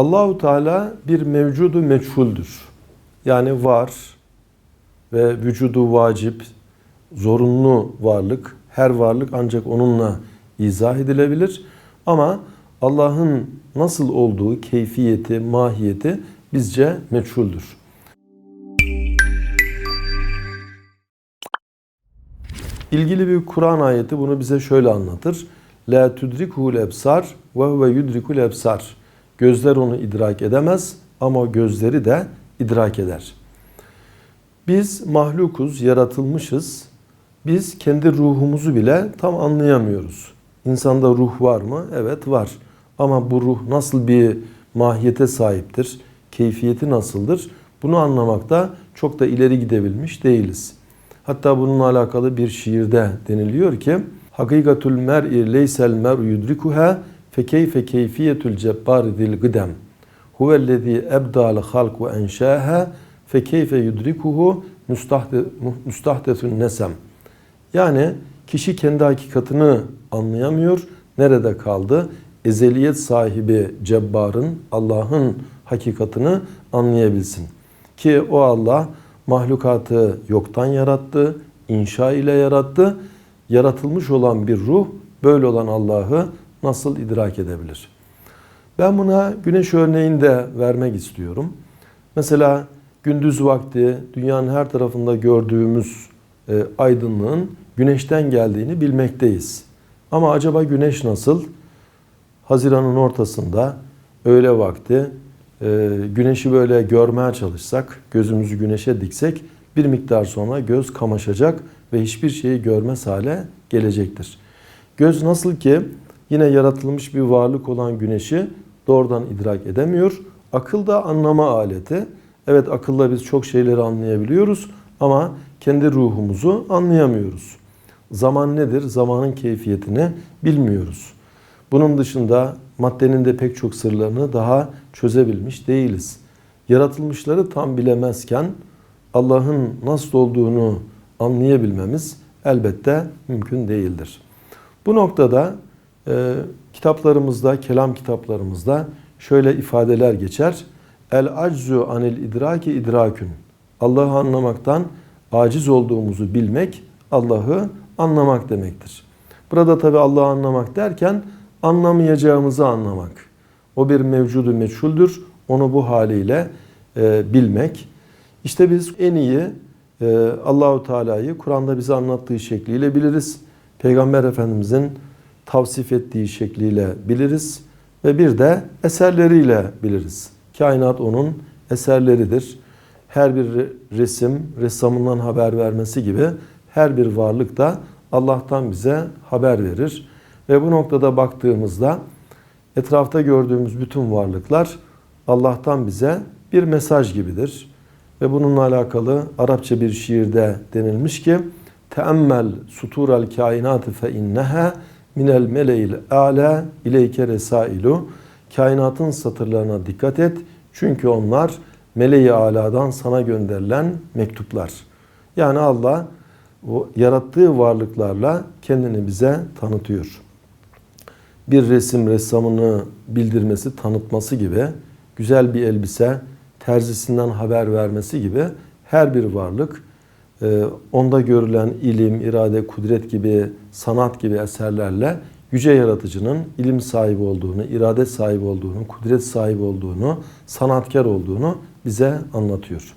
Allahu Teala bir mevcudu meçhuldür. Yani var ve vücudu vacip, zorunlu varlık, her varlık ancak onunla izah edilebilir. Ama Allah'ın nasıl olduğu, keyfiyeti, mahiyeti bizce meçhuldür. İlgili bir Kur'an ayeti bunu bize şöyle anlatır. La tudrikul ebsar ve huve yudrikul ebsar. Gözler onu idrak edemez ama gözleri de idrak eder. Biz mahlukuz, yaratılmışız. Biz kendi ruhumuzu bile tam anlayamıyoruz. İnsanda ruh var mı? Evet var. Ama bu ruh nasıl bir mahiyete sahiptir? Keyfiyeti nasıldır? Bunu anlamakta çok da ileri gidebilmiş değiliz. Hatta bununla alakalı bir şiirde deniliyor ki Hakikatul mer'i leysel mer'u yudrikuha fe keyfe keyfiyetul cebbar zil gıdem huvellezî ebdâl halk ve enşâha fe keyfe yudrikuhu müstahdesun nesem yani kişi kendi hakikatini anlayamıyor. Nerede kaldı? Ezeliyet sahibi Cebbar'ın, Allah'ın hakikatini anlayabilsin. Ki o Allah mahlukatı yoktan yarattı, inşa ile yarattı. Yaratılmış olan bir ruh böyle olan Allah'ı nasıl idrak edebilir? Ben buna güneş örneğini de vermek istiyorum. Mesela gündüz vakti dünyanın her tarafında gördüğümüz e, aydınlığın güneşten geldiğini bilmekteyiz. Ama acaba güneş nasıl? Haziran'ın ortasında öğle vakti e, güneşi böyle görmeye çalışsak, gözümüzü güneşe diksek bir miktar sonra göz kamaşacak ve hiçbir şeyi görmez hale gelecektir. Göz nasıl ki yine yaratılmış bir varlık olan güneşi doğrudan idrak edemiyor. Akıl da anlama aleti. Evet akılla biz çok şeyleri anlayabiliyoruz ama kendi ruhumuzu anlayamıyoruz. Zaman nedir? Zamanın keyfiyetini bilmiyoruz. Bunun dışında maddenin de pek çok sırlarını daha çözebilmiş değiliz. Yaratılmışları tam bilemezken Allah'ın nasıl olduğunu anlayabilmemiz elbette mümkün değildir. Bu noktada e, kitaplarımızda, kelam kitaplarımızda şöyle ifadeler geçer. El aczu anil idraki idrakün. Allah'ı anlamaktan aciz olduğumuzu bilmek Allah'ı anlamak demektir. Burada tabi Allah'ı anlamak derken anlamayacağımızı anlamak. O bir mevcudu meçhuldür. Onu bu haliyle e, bilmek. İşte biz en iyi e, Allahu Teala'yı Kur'an'da bize anlattığı şekliyle biliriz. Peygamber Efendimizin tavsif ettiği şekliyle biliriz ve bir de eserleriyle biliriz. Kainat onun eserleridir. Her bir resim ressamından haber vermesi gibi her bir varlık da Allah'tan bize haber verir. Ve bu noktada baktığımızda etrafta gördüğümüz bütün varlıklar Allah'tan bize bir mesaj gibidir. Ve bununla alakalı Arapça bir şiirde denilmiş ki Teemmel sutural kainatı fe inneha minel meleil ala ileyke resailu Kainatın satırlarına dikkat et çünkü onlar meleği aladan sana gönderilen mektuplar. Yani Allah o yarattığı varlıklarla kendini bize tanıtıyor. Bir resim ressamını bildirmesi, tanıtması gibi, güzel bir elbise terzisinden haber vermesi gibi her bir varlık onda görülen ilim, irade, kudret gibi, sanat gibi eserlerle yüce yaratıcının ilim sahibi olduğunu, irade sahibi olduğunu, kudret sahibi olduğunu, sanatkar olduğunu bize anlatıyor.